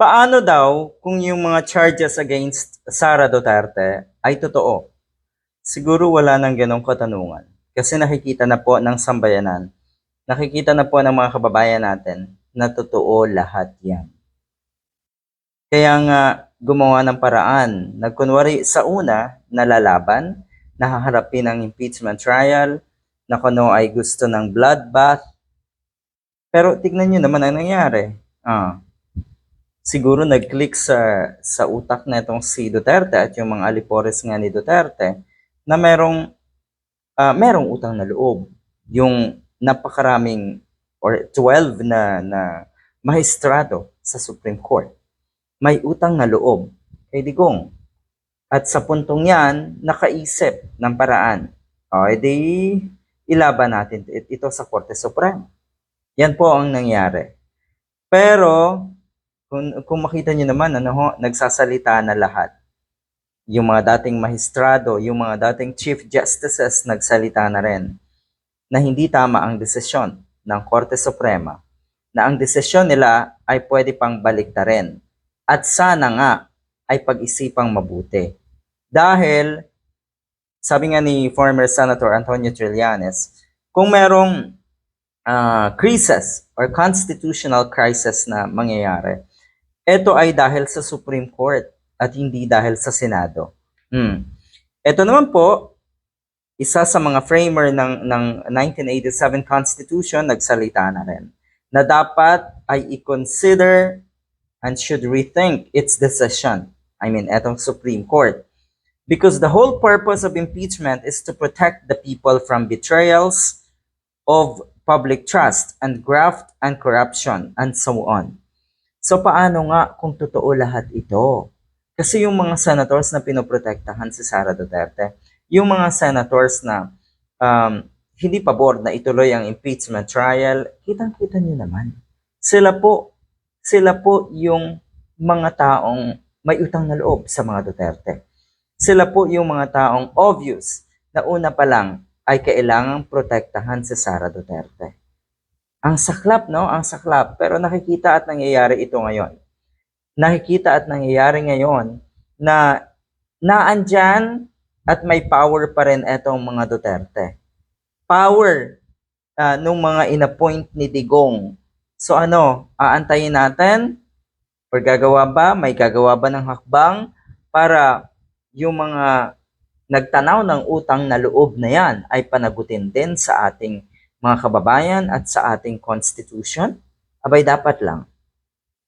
Paano daw kung yung mga charges against Sara Duterte ay totoo? Siguro wala nang ganong katanungan. Kasi nakikita na po ng sambayanan, nakikita na po ng mga kababayan natin na totoo lahat yan. Kaya nga gumawa ng paraan, nagkunwari sa una, nalalaban, nahaharapin ang impeachment trial, na kuno ay gusto ng bloodbath. Pero tignan nyo naman ang nangyari. Ah, siguro nag-click sa sa utak na itong si Duterte at yung mga alipores nga ni Duterte na merong ah, merong utang na loob. Yung napakaraming or 12 na na mahistrado sa Supreme Court. May utang na loob kay Digong. At sa puntong yan, nakaisip ng paraan. O, edi ilaban natin it- ito sa Korte Suprema. Yan po ang nangyari. Pero, kung, kung makita nyo naman, ano ho, nagsasalita na lahat. Yung mga dating mahistrado, yung mga dating Chief Justices, nagsalita na rin na hindi tama ang desisyon ng Korte Suprema, na ang desisyon nila ay pwede pang baliktarin. At sana nga ay pag-isipang mabuti. Dahil, sabi nga ni former Senator Antonio Trillanes, kung merong ah, crisis or constitutional crisis na mangyayari, ito ay dahil sa Supreme Court at hindi dahil sa Senado. Hmm. Ito naman po, isa sa mga framer ng, ng 1987 Constitution, nagsalita na rin, na dapat ay i-consider and should rethink its decision. I mean, etong Supreme Court. Because the whole purpose of impeachment is to protect the people from betrayals of public trust and graft and corruption and so on. So paano nga kung totoo lahat ito? Kasi yung mga senators na pinoprotektahan si Sara Duterte, yung mga senators na um, hindi pabor na ituloy ang impeachment trial, kitang-kita nyo naman. Sila po, sila po yung mga taong may utang na loob sa mga Duterte. Sila po yung mga taong obvious na una pa lang ay kailangang protektahan si Sara Duterte. Ang saklap, no? Ang saklap. Pero nakikita at nangyayari ito ngayon. Nakikita at nangyayari ngayon na naandyan at may power pa rin etong mga Duterte. Power ah, nung mga inappoint ni Digong. So ano, aantayin natin? Or gagawa ba? May gagawa ba ng hakbang para yung mga nagtanaw ng utang na loob na yan ay panagutin din sa ating mga kababayan at sa ating constitution? Abay, dapat lang.